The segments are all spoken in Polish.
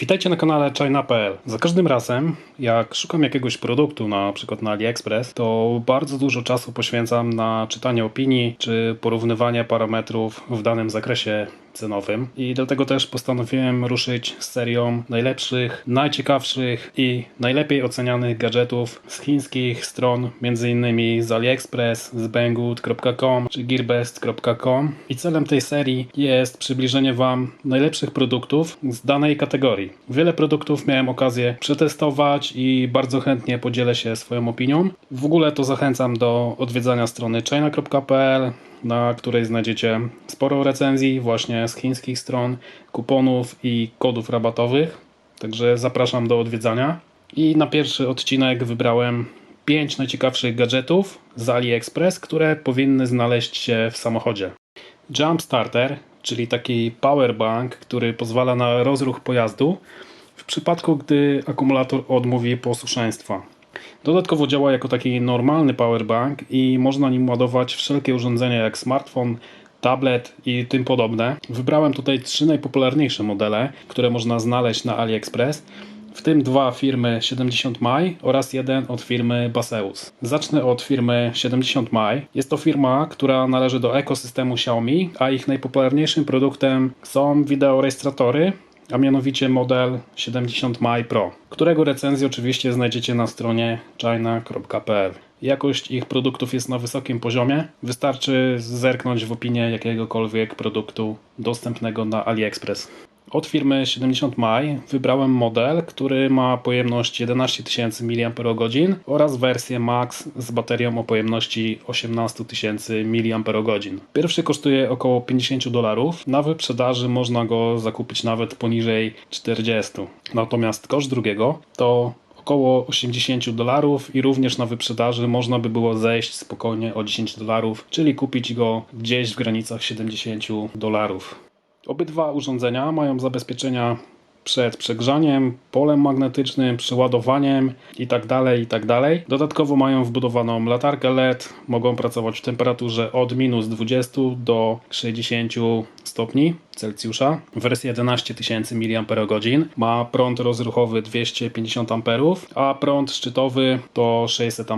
Witajcie na kanale China.pl. Za każdym razem, jak szukam jakiegoś produktu, na przykład na AliExpress, to bardzo dużo czasu poświęcam na czytanie opinii czy porównywanie parametrów w danym zakresie cenowym. I dlatego też postanowiłem ruszyć z serią najlepszych, najciekawszych i najlepiej ocenianych gadżetów z chińskich stron, m.in. z AliExpress, z Banggood.com czy Gearbest.com. I celem tej serii jest przybliżenie Wam najlepszych produktów z danej kategorii. Wiele produktów miałem okazję przetestować i bardzo chętnie podzielę się swoją opinią. W ogóle to zachęcam do odwiedzania strony china.pl, na której znajdziecie sporo recenzji właśnie z chińskich stron, kuponów i kodów rabatowych. Także zapraszam do odwiedzania. I na pierwszy odcinek wybrałem 5 najciekawszych gadżetów z AliExpress, które powinny znaleźć się w samochodzie. Jump Starter, czyli taki powerbank, który pozwala na rozruch pojazdu w przypadku, gdy akumulator odmówi posłuszeństwa. Dodatkowo działa jako taki normalny powerbank i można nim ładować wszelkie urządzenia jak smartfon, tablet i tym podobne. Wybrałem tutaj trzy najpopularniejsze modele, które można znaleźć na AliExpress, w tym dwa firmy 70 Maj oraz jeden od firmy Baseus. Zacznę od firmy 70 Maj. Jest to firma, która należy do ekosystemu Xiaomi, a ich najpopularniejszym produktem są wideorejestratory, a mianowicie model 70 Maj Pro, którego recenzję oczywiście znajdziecie na stronie china.pl. Jakość ich produktów jest na wysokim poziomie. Wystarczy zerknąć w opinię jakiegokolwiek produktu dostępnego na AliExpress. Od firmy 70 Maj wybrałem model, który ma pojemność 11 000 mAh oraz wersję Max z baterią o pojemności 18 000 mAh. Pierwszy kosztuje około 50 dolarów, na wyprzedaży można go zakupić nawet poniżej 40. Natomiast koszt drugiego to około 80 dolarów i również na wyprzedaży można by było zejść spokojnie o 10 dolarów, czyli kupić go gdzieś w granicach 70 dolarów. Obydwa urządzenia mają zabezpieczenia przed przegrzaniem, polem magnetycznym, przeładowaniem itd., itd. Dodatkowo mają wbudowaną latarkę LED, mogą pracować w temperaturze od minus 20 do 60 stopni Celsjusza. Wersja 11 000 mAh ma prąd rozruchowy 250 A, a prąd szczytowy to 600 A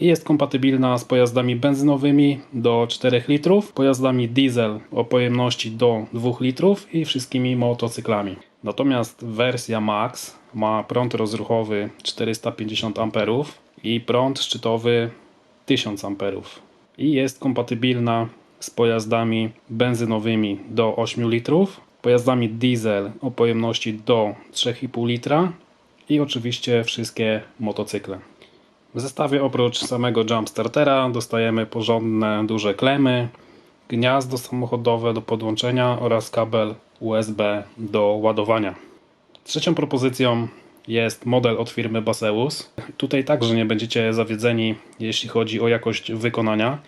i jest kompatybilna z pojazdami benzynowymi do 4 litrów, pojazdami diesel o pojemności do 2 litrów i wszystkimi motocyklami. Natomiast wersja Max ma prąd rozruchowy 450 A i prąd szczytowy 1000 A i jest kompatybilna z pojazdami benzynowymi do 8 litrów, pojazdami diesel o pojemności do 3,5 litra i oczywiście wszystkie motocykle. W zestawie oprócz samego jump startera dostajemy porządne duże klemy, gniazdo samochodowe do podłączenia oraz kabel USB do ładowania. Trzecią propozycją jest model od firmy Baseus. Tutaj także nie będziecie zawiedzeni, jeśli chodzi o jakość wykonania.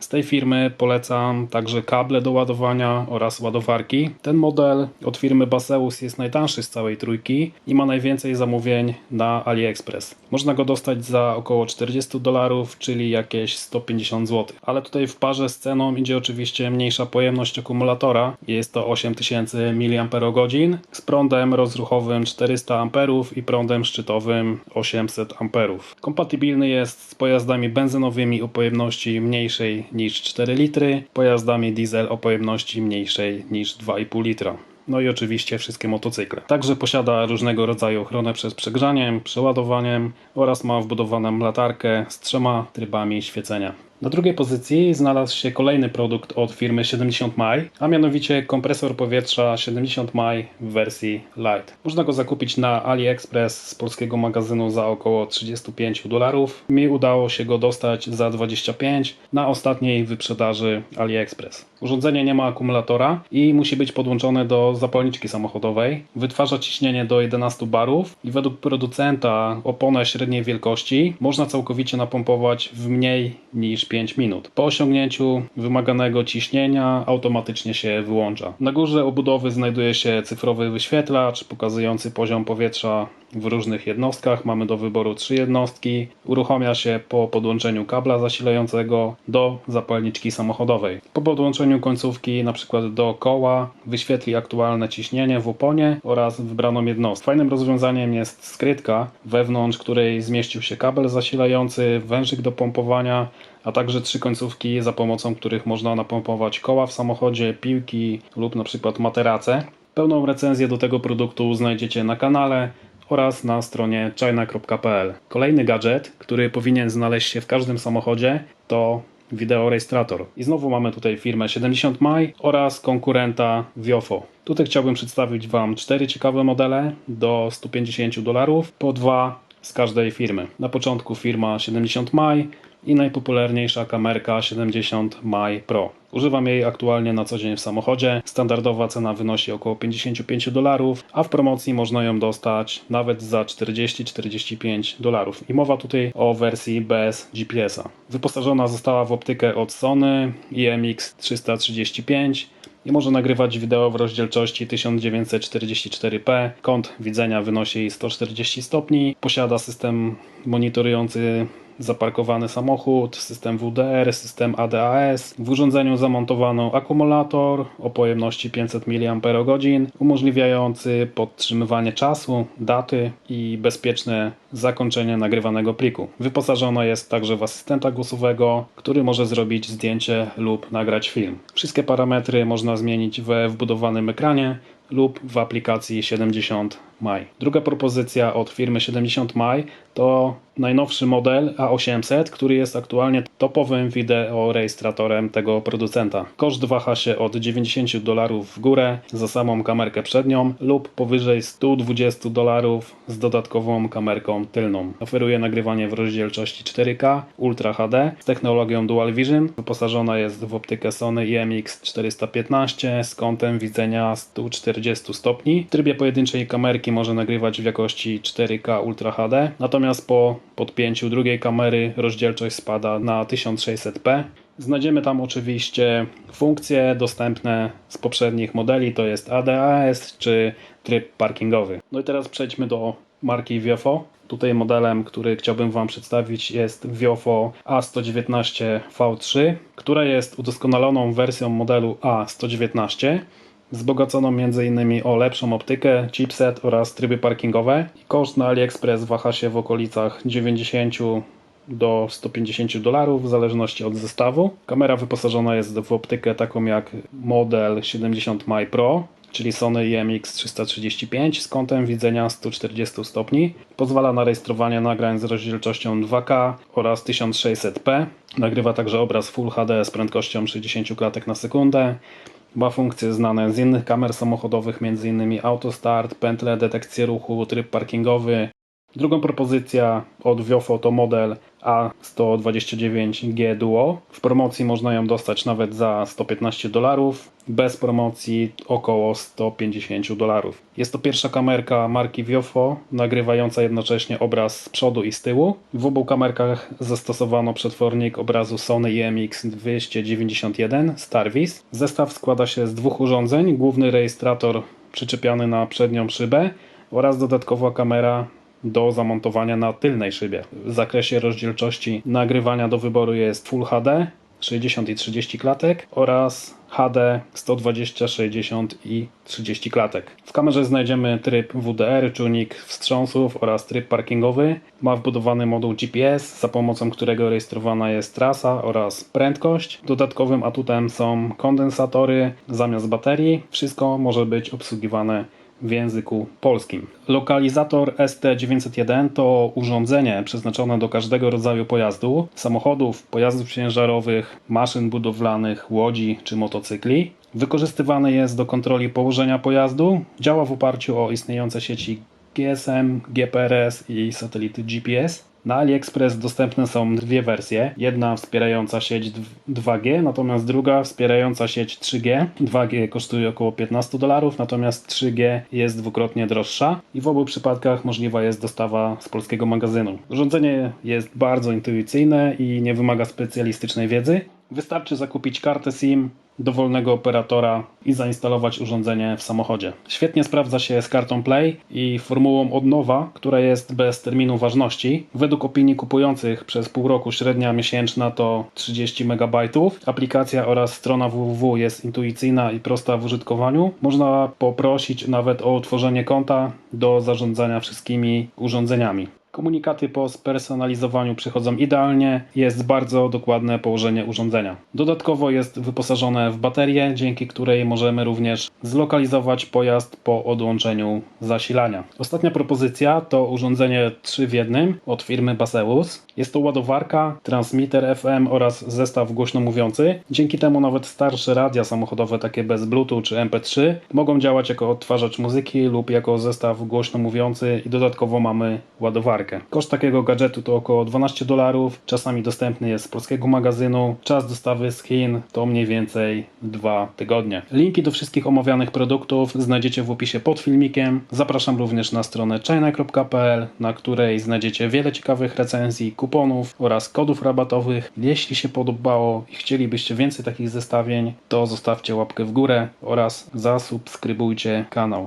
Z tej firmy polecam także kable do ładowania oraz ładowarki. Ten model od firmy Baseus jest najtańszy z całej trójki i ma najwięcej zamówień na AliExpress. Można go dostać za około 40 dolarów, czyli jakieś 150 zł. Ale tutaj w parze z ceną idzie oczywiście mniejsza pojemność akumulatora. Jest to 8000 mAh z prądem rozruchowym 400 A i prądem szczytowym 800 A. Kompatybilny jest z pojazdami benzynowymi o pojemności mniejszej niż 4 litry, pojazdami diesel o pojemności mniejszej niż 2,5 litra. No i oczywiście wszystkie motocykle. Także posiada różnego rodzaju ochronę przed przegrzaniem, przeładowaniem oraz ma wbudowaną latarkę z trzema trybami świecenia. Na drugiej pozycji znalazł się kolejny produkt od firmy 70 Maj, a mianowicie kompresor powietrza 70 Maj w wersji Light. Można go zakupić na AliExpress z polskiego magazynu za około 35 dolarów. Mi udało się go dostać za 25 na ostatniej wyprzedaży AliExpress. Urządzenie nie ma akumulatora i musi być podłączone do zapalniczki samochodowej. Wytwarza ciśnienie do 11 barów i według producenta oponę średniej wielkości można całkowicie napompować w mniej niż 5 minut. Po osiągnięciu wymaganego ciśnienia automatycznie się wyłącza. Na górze obudowy znajduje się cyfrowy wyświetlacz pokazujący poziom powietrza w różnych jednostkach. Mamy do wyboru trzy jednostki. Uruchamia się po podłączeniu kabla zasilającego do zapalniczki samochodowej. Po podłączeniu końcówki np. do koła wyświetli aktualne ciśnienie w oponie oraz wybraną jednostkę. Fajnym rozwiązaniem jest skrytka, wewnątrz której zmieścił się kabel zasilający, wężyk do pompowania, a także trzy końcówki, za pomocą których można napompować koła w samochodzie, piłki lub np. materace. Pełną recenzję do tego produktu znajdziecie na kanale oraz na stronie china.pl. Kolejny gadżet, który powinien znaleźć się w każdym samochodzie to wideorejestrator. I znowu mamy tutaj firmę 70 Maj oraz konkurenta Viofo. Tutaj chciałbym przedstawić Wam cztery ciekawe modele do 150 dolarów, po dwa z każdej firmy. Na początku firma 70 Maj i najpopularniejsza kamerka 70 Maj Pro. Używam jej aktualnie na co dzień w samochodzie. Standardowa cena wynosi około 55 dolarów, a w promocji można ją dostać nawet za 40-45 dolarów. I mowa tutaj o wersji bez GPS-a. Wyposażona została w optykę od Sony IMX 335 i może nagrywać wideo w rozdzielczości 1944p. Kąt widzenia wynosi 140 stopni. Posiada system monitorujący zaparkowany samochód, system WDR, system ADAS. W urządzeniu zamontowano akumulator o pojemności 500 mAh, umożliwiający podtrzymywanie czasu, daty i bezpieczne zakończenie nagrywanego pliku. Wyposażona jest także w asystenta głosowego, który może zrobić zdjęcie lub nagrać film. Wszystkie parametry można zmienić we wbudowanym ekranie lub w aplikacji 70 Maj. Druga propozycja od firmy 70 Maj to najnowszy model A800, który jest aktualnie topowym wideo rejestratorem tego producenta. Koszt waha się od 90 dolarów w górę za samą kamerkę przednią lub powyżej 120 dolarów z dodatkową kamerką tylną. Oferuje nagrywanie w rozdzielczości 4K Ultra HD z technologią Dual Vision. Wyposażona jest w optykę Sony IMX 415 z kątem widzenia 140 stopni. W trybie pojedynczej kamerki może nagrywać w jakości 4K Ultra HD, natomiast po podpięciu drugiej kamery rozdzielczość spada na 1600p. Znajdziemy tam oczywiście funkcje dostępne z poprzednich modeli, to jest ADAS czy tryb parkingowy. No i teraz przejdźmy do marki Viofo. Tutaj modelem, który chciałbym Wam przedstawić jest Viofo A119 V3, która jest udoskonaloną wersją modelu A119 wzbogaconą m.in. o lepszą optykę, chipset oraz tryby parkingowe. Koszt na AliExpress waha się w okolicach 90 do 150 dolarów w zależności od zestawu. Kamera wyposażona jest w optykę taką jak model 70 Maj Pro, czyli Sony IMX 335 z kątem widzenia 140 stopni. Pozwala na rejestrowanie nagrań z rozdzielczością 2K oraz 1600p. Nagrywa także obraz Full HD z prędkością 60 klatek na sekundę. Ma funkcje znane z innych kamer samochodowych, m.in. autostart, pętle, detekcję ruchu, tryb parkingowy. Drugą propozycja od Viofo to model A129G Duo. W promocji można ją dostać nawet za 115 dolarów, bez promocji około 150 dolarów. Jest to pierwsza kamerka marki Viofo, nagrywająca jednocześnie obraz z przodu i z tyłu. W obu kamerkach zastosowano przetwornik obrazu Sony IMX 291 Starvis. Zestaw składa się z dwóch urządzeń, główny rejestrator przyczepiany na przednią szybę oraz dodatkowa kamera do zamontowania na tylnej szybie. W zakresie rozdzielczości nagrywania do wyboru jest Full HD 60 i 30 klatek oraz HD 120, 60 i 30 klatek. W kamerze znajdziemy tryb WDR, czujnik wstrząsów oraz tryb parkingowy. Ma wbudowany moduł GPS, za pomocą którego rejestrowana jest trasa oraz prędkość. Dodatkowym atutem są kondensatory zamiast baterii. Wszystko może być obsługiwane w języku polskim. Lokalizator ST901 to urządzenie przeznaczone do każdego rodzaju pojazdu, samochodów, pojazdów ciężarowych, maszyn budowlanych, łodzi czy motocykli. Wykorzystywany jest do kontroli położenia pojazdu, działa w oparciu o istniejące sieci GSM, GPRS i satelity GPS. Na AliExpress dostępne są dwie wersje. Jedna wspierająca sieć dw- 2G, natomiast druga wspierająca sieć 3G. 2G kosztuje około 15 dolarów, natomiast 3G jest dwukrotnie droższa i w obu przypadkach możliwa jest dostawa z polskiego magazynu. Urządzenie jest bardzo intuicyjne i nie wymaga specjalistycznej wiedzy. Wystarczy zakupić kartę SIM, dowolnego operatora i zainstalować urządzenie w samochodzie. Świetnie sprawdza się z kartą Play i formułą od nowa, która jest bez terminu ważności. Według opinii kupujących przez pół roku średnia miesięczna to 30 MB. Aplikacja oraz strona www jest intuicyjna i prosta w użytkowaniu. Można poprosić nawet o utworzenie konta do zarządzania wszystkimi urządzeniami. Komunikaty po spersonalizowaniu przychodzą idealnie, jest bardzo dokładne położenie urządzenia. Dodatkowo jest wyposażone w baterię, dzięki której możemy również zlokalizować pojazd po odłączeniu zasilania. Ostatnia propozycja to urządzenie 3 w 1 od firmy Baseus. Jest to ładowarka, transmitter FM oraz zestaw głośno mówiący. Dzięki temu nawet starsze radia samochodowe, takie bez Bluetooth czy MP3, mogą działać jako odtwarzacz muzyki lub jako zestaw głośno mówiący i dodatkowo mamy ładowarkę. Koszt takiego gadżetu to około 12 dolarów, czasami dostępny jest z polskiego magazynu. Czas dostawy z Chin to mniej więcej 2 tygodnie. Linki do wszystkich omawianych produktów znajdziecie w opisie pod filmikiem. Zapraszam również na stronę china.pl, na której znajdziecie wiele ciekawych recenzji, kuponów oraz kodów rabatowych. Jeśli się podobało i chcielibyście więcej takich zestawień, to zostawcie łapkę w górę oraz zasubskrybujcie kanał.